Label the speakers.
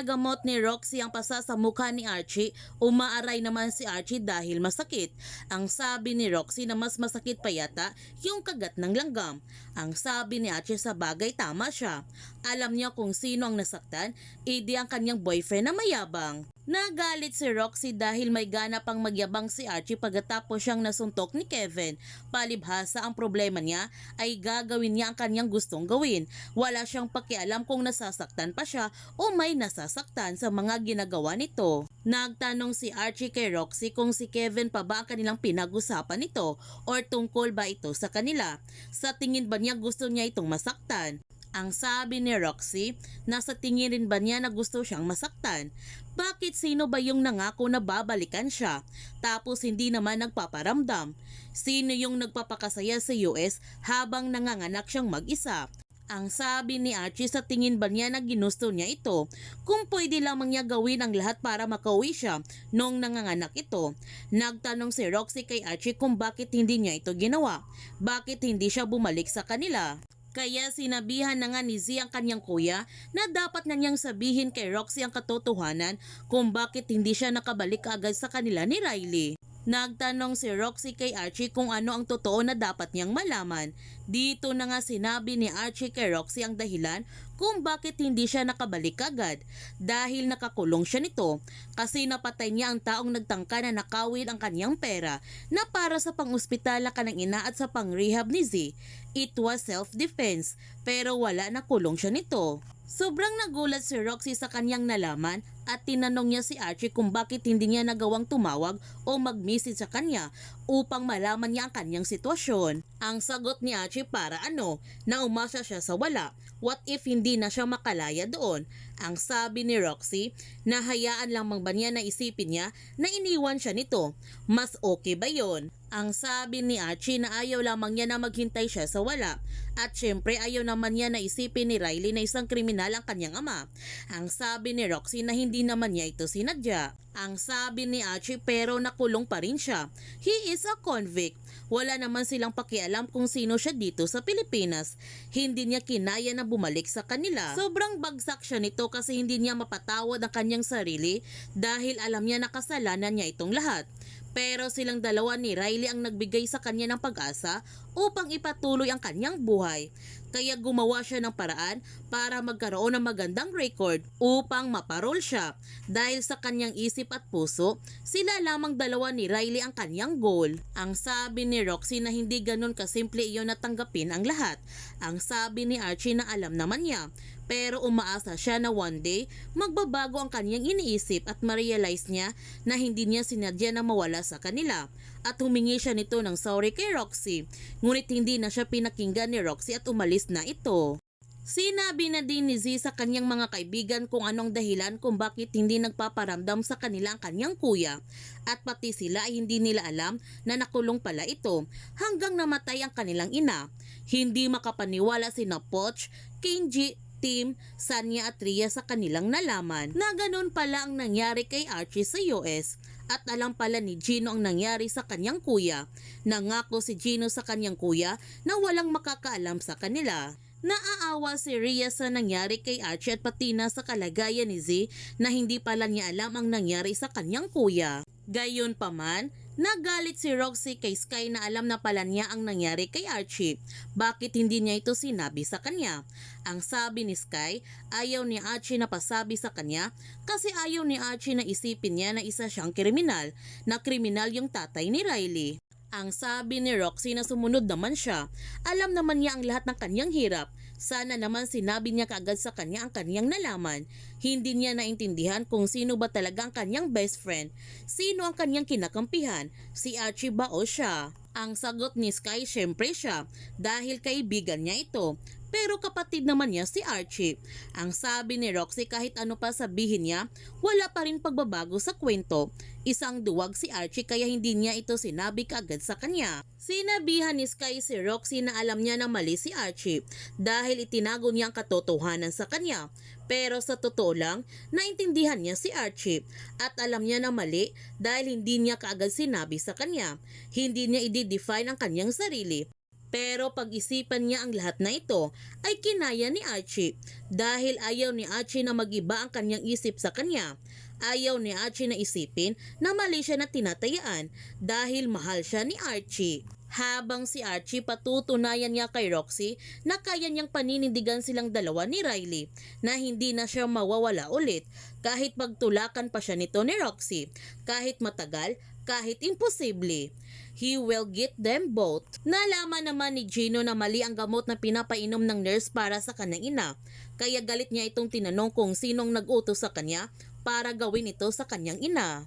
Speaker 1: ginagamot ni Roxy ang pasa sa mukha ni Archie, umaaray naman si Archie dahil masakit. Ang sabi ni Roxy na mas masakit pa yata yung kagat ng langgam. Ang sabi ni Archie sa bagay tama siya. Alam niya kung sino ang nasaktan, idi ang kanyang boyfriend na mayabang. Nagalit si Roxy dahil may gana pang magyabang si Archie pagkatapos siyang nasuntok ni Kevin. Palibhasa ang problema niya ay gagawin niya ang kanyang gustong gawin. Wala siyang pakialam kung nasasaktan pa siya o may nasasaktan sa mga ginagawa nito. Nagtanong si Archie kay Roxy kung si Kevin pa ba ang kanilang pinag-usapan nito or tungkol ba ito sa kanila. Sa tingin ba niya gusto niya itong masaktan? Ang sabi ni Roxy, nasa tingin rin ba niya na gusto siyang masaktan? Bakit sino ba yung nangako na babalikan siya? Tapos hindi naman nagpaparamdam? Sino yung nagpapakasaya sa US habang nanganganak siyang mag-isa? Ang sabi ni Archie sa tingin ba niya na ginusto niya ito? Kung pwede lamang niya gawin ang lahat para makauwi siya noong nanganganak ito. Nagtanong si Roxy kay Archie kung bakit hindi niya ito ginawa. Bakit hindi siya bumalik sa kanila? Kaya sinabihan na nga ni Z ang kanyang kuya na dapat na niyang sabihin kay Roxy ang katotohanan kung bakit hindi siya nakabalik agad sa kanila ni Riley. Nagtanong si Roxy kay Archie kung ano ang totoo na dapat niyang malaman. Dito na nga sinabi ni Archie kay Roxy ang dahilan kung bakit hindi siya nakabalik agad. Dahil nakakulong siya nito kasi napatay niya ang taong nagtangka na nakawin ang kanyang pera na para sa pang-ospital na kanang ina at sa pang-rehab ni Z. It was self-defense pero wala na kulong siya nito. Sobrang nagulat si Roxy sa kanyang nalaman at tinanong niya si Archie kung bakit hindi niya nagawang tumawag o mag-message sa kanya upang malaman niya ang kanyang sitwasyon. Ang sagot ni Archie para ano, na umasa siya sa wala. What if hindi na siya makalaya doon? Ang sabi ni Roxy, nahayaan lamang ba niya na isipin niya na iniwan siya nito? Mas okay ba yon? Ang sabi ni Archie na ayaw lamang niya na maghintay siya sa wala. At syempre ayaw naman niya na isipin ni Riley na isang kriminal ang kanyang ama. Ang sabi ni Roxy na hindi naman niya ito sinadya. Ang sabi ni Archie pero nakulong pa rin siya. He is a convict. Wala naman silang pakialam kung sino siya dito sa Pilipinas. Hindi niya kinaya na bumalik sa kanila. Sobrang bagsak siya nito kasi hindi niya mapatawad ang kanyang sarili dahil alam niya na kasalanan niya itong lahat. Pero silang dalawa ni Riley ang nagbigay sa kanya ng pag-asa upang ipatuloy ang kanyang buhay. Kaya gumawa siya ng paraan para magkaroon ng magandang record upang maparol siya. Dahil sa kanyang isip at puso, sila lamang dalawa ni Riley ang kanyang goal. Ang sabi ni Roxy na hindi ganun kasimple iyon na tanggapin ang lahat. Ang sabi ni Archie na alam naman niya pero umaasa siya na one day magbabago ang kanyang iniisip at ma-realize niya na hindi niya sinadya na mawala sa kanila at humingi siya nito ng sorry kay Roxy. Ngunit hindi na siya pinakinggan ni Roxy at umalis na ito. Sinabi na din ni Z sa kanyang mga kaibigan kung anong dahilan kung bakit hindi nagpaparamdam sa kanila ang kanyang kuya at pati sila ay hindi nila alam na nakulong pala ito hanggang namatay ang kanilang ina. Hindi makapaniwala si Poch, Kenji, Tim, Sanya at Ria sa kanilang nalaman na ganun pala ang nangyari kay Archie sa US at alam pala ni Gino ang nangyari sa kanyang kuya. Nangako si Gino sa kanyang kuya na walang makakaalam sa kanila. Naaawa si Ria sa nangyari kay Archie at pati na sa kalagayan ni Z na hindi pala niya alam ang nangyari sa kanyang kuya. Gayon pa man, nagalit si Roxy kay Sky na alam na pala niya ang nangyari kay Archie. Bakit hindi niya ito sinabi sa kanya? Ang sabi ni Sky, ayaw ni Archie na pasabi sa kanya kasi ayaw ni Archie na isipin niya na isa siyang kriminal, na kriminal yung tatay ni Riley. Ang sabi ni Roxy na sumunod naman siya. Alam naman niya ang lahat ng kanyang hirap. Sana naman sinabi niya kaagad sa kanya ang kanyang nalaman. Hindi niya naintindihan kung sino ba talaga ang kanyang best friend. Sino ang kanyang kinakampihan? Si Archie ba o siya? Ang sagot ni Sky syempre siya dahil kaibigan niya ito. Pero kapatid naman niya si Archie. Ang sabi ni Roxy kahit ano pa sabihin niya, wala pa rin pagbabago sa kwento. Isang duwag si Archie kaya hindi niya ito sinabi kaagad sa kanya. Sinabihan ni Sky si Roxy na alam niya na mali si Archie dahil itinago niya ang katotohanan sa kanya. Pero sa totoo lang, naintindihan niya si Archie at alam niya na mali dahil hindi niya kaagad sinabi sa kanya. Hindi niya i-define ang kanyang sarili Pero pag-isipan niya ang lahat na ito ay kinaya ni Archie dahil ayaw ni Archie na magiba ang kanyang isip sa kanya. Ayaw ni Archie na isipin na mali siya na tinatayaan dahil mahal siya ni Archie. Habang si Archie patutunayan niya kay Roxy na kaya niyang paninindigan silang dalawa ni Riley na hindi na siya mawawala ulit kahit pagtulakan pa siya nito ni Roxy, kahit matagal, kahit imposible. He will get them both. Nalaman naman ni Gino na mali ang gamot na pinapainom ng nurse para sa kanyang ina, kaya galit niya itong tinanong kung sinong nag-utos sa kanya para gawin ito sa kanyang ina.